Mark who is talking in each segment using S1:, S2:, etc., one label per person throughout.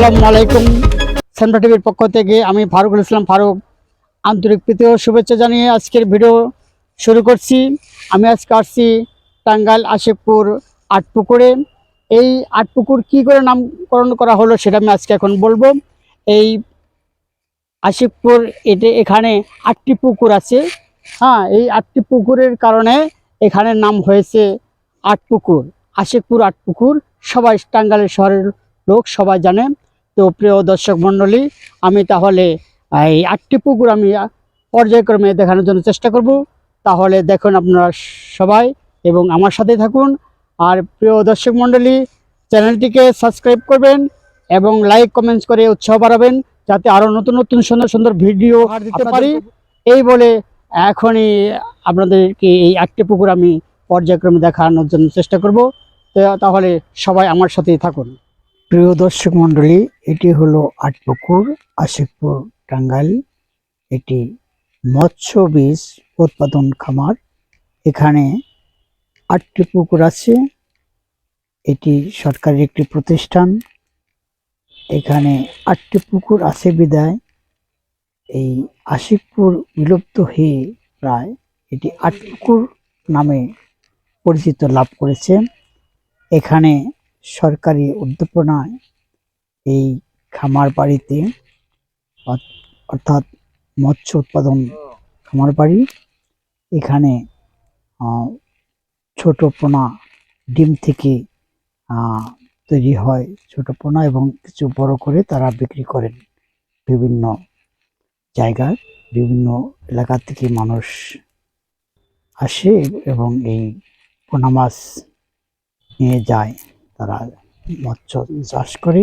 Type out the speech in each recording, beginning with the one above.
S1: আসসালামু আলাইকুম। সেন্টার টিভির পক্ষ থেকে আমি ফারুকুল ইসলাম ফারুক আন্তরিক প্রীতি ও শুভেচ্ছা জানিয়ে আজকের ভিডিও শুরু করছি। আমি আজকে আসছি টাঙ্গাইল আশেকপুর আটপুকুরে। এই আটপুকুর কি করে নামকরণ করা হলো সেটা আমি আজকে এখন বলব। এই আশিকপুর এটা এখানে আটটি পুকুর আছে। হ্যাঁ এই আটটি পুকুরের কারণে এখানে নাম হয়েছে আটপুকুর আশিকপুর আটপুকুর। সবাই টাঙ্গাইলের শহরের লোক সবাই জানে। তো প্রিয় দর্শক মণ্ডলী আমি তাহলে এই আটটি পুকুর আমি পর্যায়ক্রমে দেখানোর জন্য চেষ্টা করব। তাহলে দেখুন আপনারা সবাই এবং আমার সাথে থাকুন। আর প্রিয় দর্শক মণ্ডলী চ্যানেলটিকে সাবস্ক্রাইব করবেন এবং লাইক কমেন্টস করে উৎসাহ বাড়াবেন যাতে আরও নতুন নতুন সুন্দর সুন্দর ভিডিও দিতে পারি। এই বলে এখনই আপনাদেরকে এই আটটি পুকুর আমি পর্যায়ক্রমে দেখানোর জন্য চেষ্টা করব। তো তাহলে সবাই আমার সাথেই থাকুন। প্রিয় দর্শক মণ্ডলী, এটি হলো আটপুকুর, আশিকপুর, টাঙ্গাইল। এটি মৎস্য বীজ উৎপাদন খামার। এখানে আটটি পুকুর আছে। এটি সরকারি একটি প্রতিষ্ঠান। এখানে আটটি পুকুর আছে বিদায়। এই আশিকপুর বিলুপ্ত হয়ে প্রায় এটি আটপুকুর নামে পরিচিত লাভ করেছে। এখানে সরকারি উদ্দীপনায় এই খামার বাড়িতে অর- অর্থাৎ মৎস্য উৎপাদন খামার বাড়ি এখানে ছোট পোনা ডিম থেকে তৈরি হয় ছোট পোনা এবং কিছু বড় করে তারা বিক্রি করেন বিভিন্ন জায়গায়, বিভিন্ন এলাকা থেকে মানুষ আসে এবং এই পোনা মাছ নিয়ে যায়। তারা মৎস্য চাষ করে।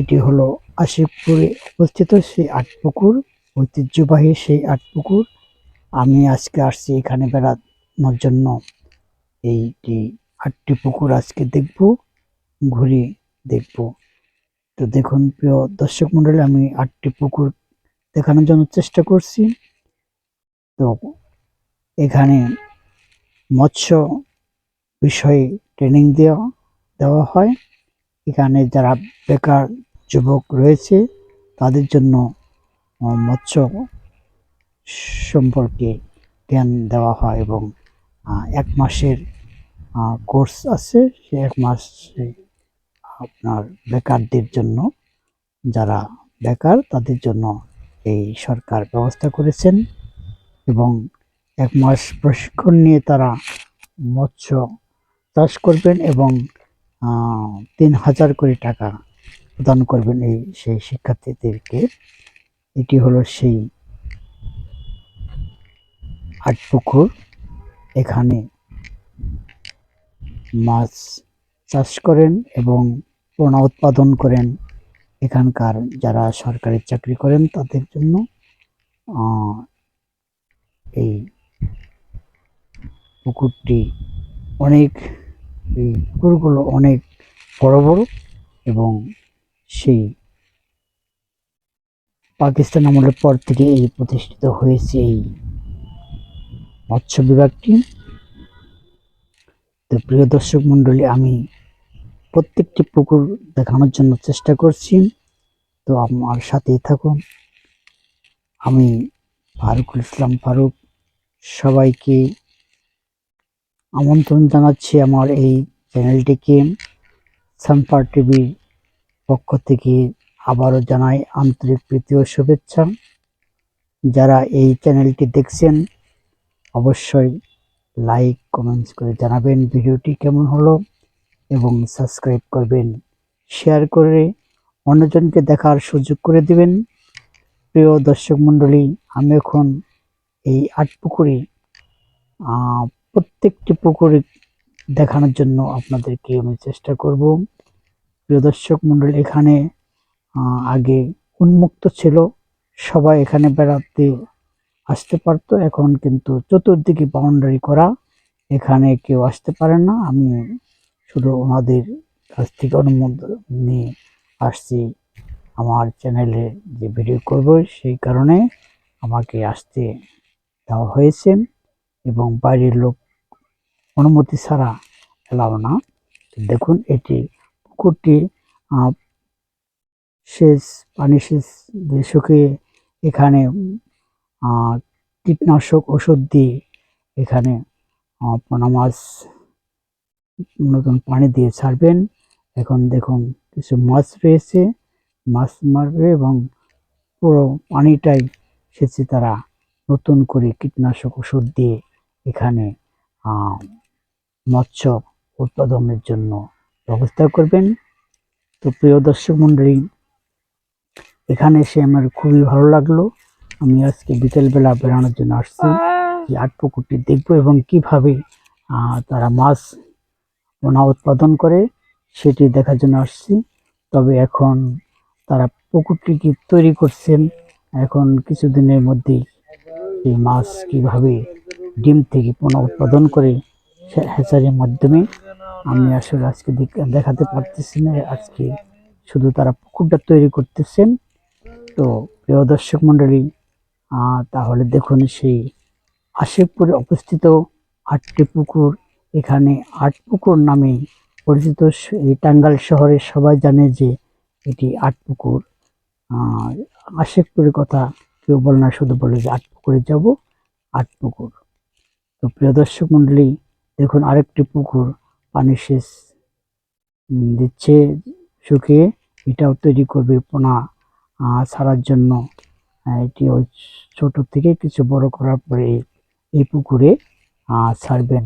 S1: এটি হলো আশিকপুরে অবস্থিত সেই আট পুকুর, ঐতিহ্যবাহী সেই আট পুকুর। আমি আজকে আসছি এখানে বেড়ানোর জন্য। এইটি আটটি পুকুর আজকে দেখব, ঘুরে দেখব। তো দেখুন, প্রিয় দর্শক মন্ডলী আমি আটটি পুকুর দেখানোর জন্য চেষ্টা করছি। তো এখানে মৎস্য বিষয়ে ট্রেনিং দেওয়া দেওয়া হয়। এখানে যারা বেকার যুবক রয়েছে, তাদের জন্য মৎস্য সম্পর্কে জ্ঞান দেওয়া হয় এবং এক মাসের কোর্স আছে। সে এক মাসে আপনার বেকারদের জন্য, যারা বেকার, তাদের জন্য এই সরকার ব্যবস্থা করেছেন এবং এক মাস প্রশিক্ষণ নিয়ে তারা মৎস্য চাষ করবেন এবং তিন হাজার কোটি টাকা প্রদান করবেন এই সেই শিক্ষার্থীদেরকে। এটি হলো সেই আট পুকুর। এখানে মাছ চাষ করেন এবং পোনা উৎপাদন করেন। এখানকার যারা সরকারি চাকরি করেন তাদের জন্য এই পুকুরটি অনেক এই পুকুরগুলো অনেক বড় বড় এবং সেই পাকিস্তান আমলের পর থেকে এই প্রতিষ্ঠিত হয়েছে এই মৎস্য বিভাগটি। তো প্রিয় দর্শক মণ্ডলী, আমি প্রত্যেকটি পুকুর দেখানোর জন্য চেষ্টা করছি। তো আমার সাথেই থাকুন। আমি ফারুকুল ইসলাম ফারুক, সবাইকে আমন্ত্রণ জানাচ্ছি আমার এই চ্যানেলটিকে। সানফার টিভির পক্ষ থেকে আবারও জানাই আন্তরিক প্রীতি ও শুভেচ্ছা। যারা এই চ্যানেলটি দেখছেন অবশ্যই লাইক কমেন্টস করে জানাবেন ভিডিওটি কেমন হলো এবং সাবস্ক্রাইব করবেন শেয়ার করে অন্যজনকে দেখার সুযোগ করে দিবেন। প্রিয় দর্শক মণ্ডলী আমি এখন এই আট পুকুরে আহ, প্রত্যেকটি পুকুরে দেখানোর জন্য আপনাদেরকে আমি চেষ্টা করব। প্রিয় দর্শক মণ্ডলী এখানে আগে উন্মুক্ত ছিল। সবাই এখানে বেড়াতে আসতে পারতো। এখন কিন্তু চতুর্দিকে বাউন্ডারি করা। এখানে কেউ আসতে পারে না। আমি শুধু ওনাদের কাছ থেকে অনুমোদন নিয়ে আসছি। আমার চ্যানেলে যে ভিডিও করব, সেই কারণে আমাকে আসতে দেওয়া হয়েছে। এবং বাইরের লোক অনুমতি ছাড়া এলাও না। দেখুন, এটি পুকুরটি সেচ, পানি সেচ শুকিয়ে এখানে কীটনাশক ওষুধ দিয়ে এখানে পোনা মাছ নতুন পানি দিয়ে ছাড়বেন। এখন দেখুন, কিছু মাছ রয়েছে, মাছ মারবে এবং পুরো পানিটাই সেচে তারা নতুন করে কীটনাশক ওষুধ দিয়ে এখানে মৎস্য উৎপাদনের জন্য ব্যবস্থা করবেন। তো প্রিয় দর্শক মণ্ডলী এখানে এসে আমার খুবই ভালো লাগল। আমি আজকে বিকেলবেলা বেড়ানোর জন্য আসছি। যে আট পুকুরটি দেখব এবং কীভাবে তারা মাছ পোনা উৎপাদন করে সেটি দেখার জন্য আসছি। তবে এখন তারা পুকুরটি কি তৈরি করছেন, এখন কিছুদিনের মধ্যেই এই মাছ কীভাবে ডিম থেকে পোনা উৎপাদন করে হ্যাচারির মাধ্যমে আমি আসলে আজকে দেখ- দেখাতে পারতেছি না, আজকে শুধু তারা পুকুরটা তৈরি করতেছেন। তো প্রিয় দর্শক মণ্ডলী তাহলে দেখুন সেই আশেকপুরে অবস্থিত আটটি পুকুর। এখানে আট পুকুর নামে পরিচিত এই টাঙ্গাইল শহরে সবাই জানে যে এটি আট পুকুর। আশেকপুরের কথা কেউ বলে না, শুধু বলে যে আট পুকুরে যাব, আট পুকুর। তো প্রিয় দর্শক মণ্ডলী দেখুন আরেকটি পুকুর পানি সেচ উম, দিচ্ছে শুকিয়ে এটাও তৈরি করবে পোনা ছাড়ার জন্য। এটি ওই ছোট থেকে কিছু বড় করার পরে এই- পুকুরে ছাড়বেন।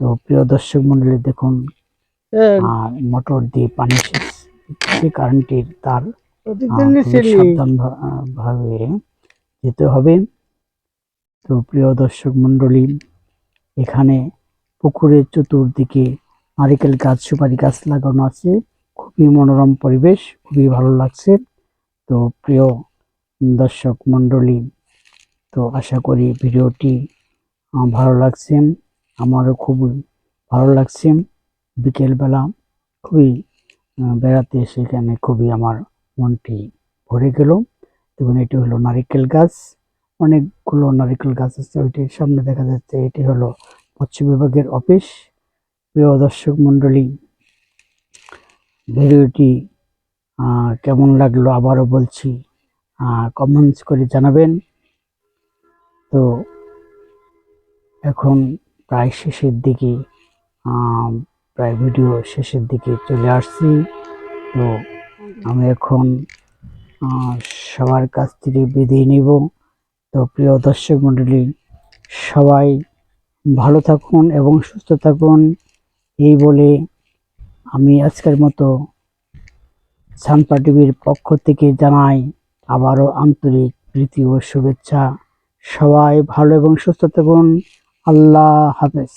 S1: তো প্রিয় দর্শক মন্ডলী দেখুন মোটর দিয়ে পানি সেচ দিচ্ছে কারেন্টের তার আহ, খুবই সাবধান ভা- আহ, ভাবে যেতে হবে। তো প্রিয় দর্শক মন্ডলী এখানে পুকুরের চতুর্দিকে নারিকেল গাছ, সুপারি গাছ লাগানো আছে। খুবই মনোরম পরিবেশ, খুবই ভালো লাগছে। তো প্রিয় দর্শক মন্ডলী তো আশা করি ভিডিওটি ভালো লাগছে। আমারও খুবই ভালো লাগছে। বিকেলবেলা খুবই বেড়াতে সেখানে খুবই আমার মনটি ভরে গেল। দেখুন, এটি হলো নারিকেল গাছ। অনেকগুলো নারিকেল গাছ আছে ওইটির সামনে দেখা যাচ্ছে, এটি হলো মৎস্য বিভাগের অফিস। প্রিয় দর্শক মণ্ডলী, ভিডিওটি কেমন লাগল আবারও বলছি কমেন্টস করে জানাবেন। তো এখন প্রায় শেষের দিকে প্রায় ভিডিও শেষের দিকে চলে আসছি। তো আমি এখন সবার কাছ থেকে বিদায় নিব। তো প্রিয় দর্শক মণ্ডলী সবাই ভালো থাকুন এবং সুস্থ থাকুন। এই বলে আমি আজকের মতো সানপা টিভির পক্ষ থেকে জানাই আবারও আন্তরিক প্রীতি ও শুভেচ্ছা। সবাই ভালো এবং সুস্থ থাকুন। আল্লাহ হাফেজ।